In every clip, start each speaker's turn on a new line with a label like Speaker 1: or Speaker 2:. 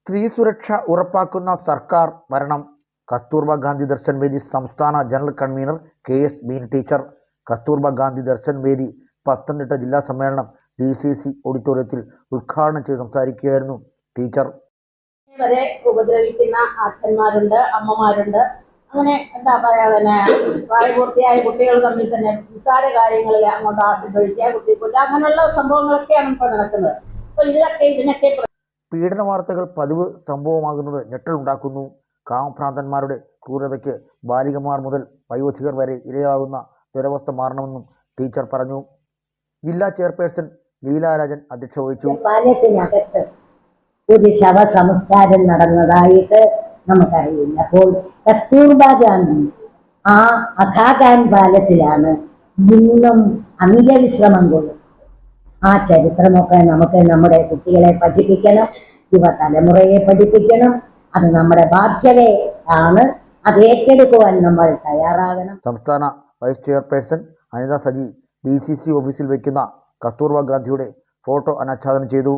Speaker 1: സ്ത്രീ സുരക്ഷ ഉറപ്പാക്കുന്ന സർക്കാർ ഭരണം. കസ്തൂർബ ഗാന്ധി ദർശൻ വേദി സംസ്ഥാന ജനറൽ കൺവീനർ കെ എസ് മീൻ ടീച്ചർ. കസ്തൂർബ ഗാന്ധി ദർശൻ വേദി പത്തനംതിട്ട ജില്ലാ സമ്മേളനം ഡി സി സി ഓഡിറ്റോറിയത്തിൽ ഉദ്ഘാടനം ചെയ്ത് സംസാരിക്കുകയായിരുന്നു ടീച്ചർ.
Speaker 2: വരെ ഉപദ്രവിക്കുന്ന അച്ഛന്മാരുണ്ട് അമ്മമാരുണ്ട്. അങ്ങനെ എന്താ പറയാ തന്നെ പ്രായപൂർത്തിയായ കുട്ടികൾ തമ്മിൽ തന്നെ നിസ്സാര കാര്യങ്ങളിൽ അങ്ങോട്ട് ആശ്രയിക്കുക കുട്ടി കൊല്ലുക അങ്ങനെയുള്ള സംഭവങ്ങളൊക്കെയാണ് ഇപ്പോൾ നടക്കുന്നത്. അപ്പൊ ഇതിലൊക്കെ ഇതിനൊക്കെ
Speaker 1: പീഡന വാർത്തകൾ പതിവ് സംഭവമാകുന്നത് ഞെട്ടലുണ്ടാക്കുന്നു. കാമഭ്രാന്തന്മാരുടെ ക്രൂരതയ്ക്ക് ബാലികമാർ മുതൽ വയോധികർ വരെ ഇരയാകുന്ന ദുരവസ്ഥ മാറണമെന്നും ടീച്ചർ പറഞ്ഞു. ജില്ലാ ചെയർപേഴ്സൺ ലീലാരാജൻ അധ്യക്ഷ വഹിച്ചു.
Speaker 3: പാലത്തിനകത്ത് ഒരു ശവസംസ്കാരം നടന്നതായിട്ട് നമുക്കറിയില്ല. അപ്പോൾ കസ്തൂർബ ഗാന്ധി ആ അഖാഖാൻ പാലസിലാണ് ഇന്നും അന്ത്യവിശ്രമം കൊള്ളും ആ ചരിത്രമൊക്കെ നമുക്ക് നമ്മുടെ കുട്ടികളെ പഠിപ്പിക്കണം യുവതലമുറയെ പഠിപ്പിക്കണം. അത് നമ്മുടെ ബാധ്യതയാണ്. അത് ഏറ്റെടുക്കുവാൻ നമ്മൾ തയ്യാറാകണം.
Speaker 1: സംസ്ഥാന vice chairperson Anitha Saji D C C ഓഫീസിൽ വയ്ക്കുന്ന കസ്തൂർബ ഗാന്ധിയുടെ ഫോട്ടോ അനാച്ഛാദനം ചെയ്തു.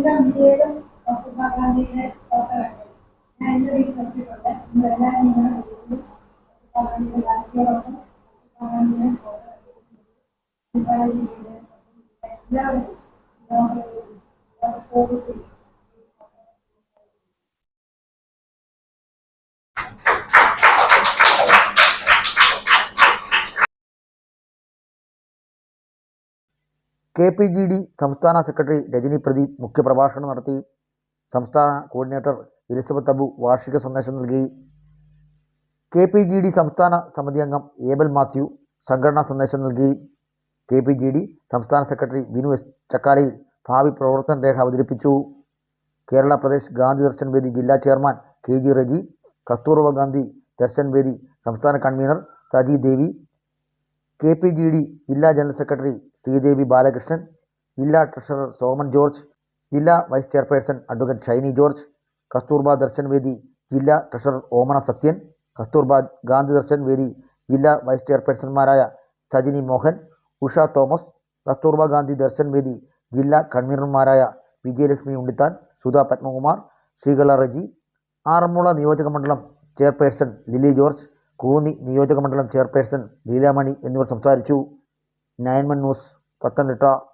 Speaker 4: എല്ലാ ഇന്ത്യയിലും മഹാത്മാഗാന്ധിയുടെ ഫോട്ടോ ഞാൻ എൻ്റെ വീട്ടിൽ വെച്ചിട്ടുണ്ട് നിങ്ങളെല്ലാം നിങ്ങളുടെ വീട്ടിൽ മഹാത്മാഗാന്ധിയുടെ ഗാന്ധിയോടൊപ്പം മഹാത്മാഗാന്ധിയുടെ ഫോട്ടോ എല്ലാവരും Covid
Speaker 1: K P G D സംസ്ഥാന സെക്രട്ടറി രജനി പ്രദീപ് മുഖ്യപ്രഭാഷണം നടത്തി. സംസ്ഥാന കോർഡിനേറ്റർ എലിസബത്ത് അബു വാർഷിക സന്ദേശം നൽകി. കെ പി ജി ഡി സംസ്ഥാന സമിതി അംഗം ഏബൽ മാത്യു സംഘടനാ സന്ദേശം നൽകി. കെ പി ജി ഡി സംസ്ഥാന സെക്രട്ടറി വിനു എസ് ചക്കാലയിൽ ഭാവി പ്രവർത്തന രേഖ അവതരിപ്പിച്ചു. കേരള പ്രദേശ് ഗാന്ധി ദർശൻ വേദി ജില്ലാ chairman K G Reji Kasturba Gandhi Darshan Vedi സംസ്ഥാന convener Saji Devi K P G D ജില്ലാ ജനറൽ സെക്രട്ടറി ശ്രീദേവി ബാലകൃഷ്ണൻ ജില്ലാ ട്രഷറർ സോമൻ ജോർജ് ജില്ലാ vice chairperson advocate Shiny George Kasturba Darshan Vedi ജില്ലാ ട്രഷറർ ഓമന സത്യൻ കസ്തൂർബ ഗാന്ധി ദർശൻ വേദി ജില്ലാ വൈസ് ചെയർപേഴ്സൺമാരായ സജിനി മോഹൻ ഉഷ തോമസ് കസ്തൂർബ ഗാന്ധി ദർശൻ വേദി ജില്ലാ കൺവീനർമാരായ വിജയലക്ഷ്മി ഉണ്ണിത്താൻ സുധാ പത്മകുമാർ ശ്രീകല റജി ആറന്മുള നിയോജക മണ്ഡലം ചെയർപേഴ്സൺ ലിലി ജോർജ് കൂന്നി നിയോജക മണ്ഡലം ചെയർപേഴ്സൺ ലീലാമണി എന്നിവർ സംസാരിച്ചു. Nine one news Pathanamthitta.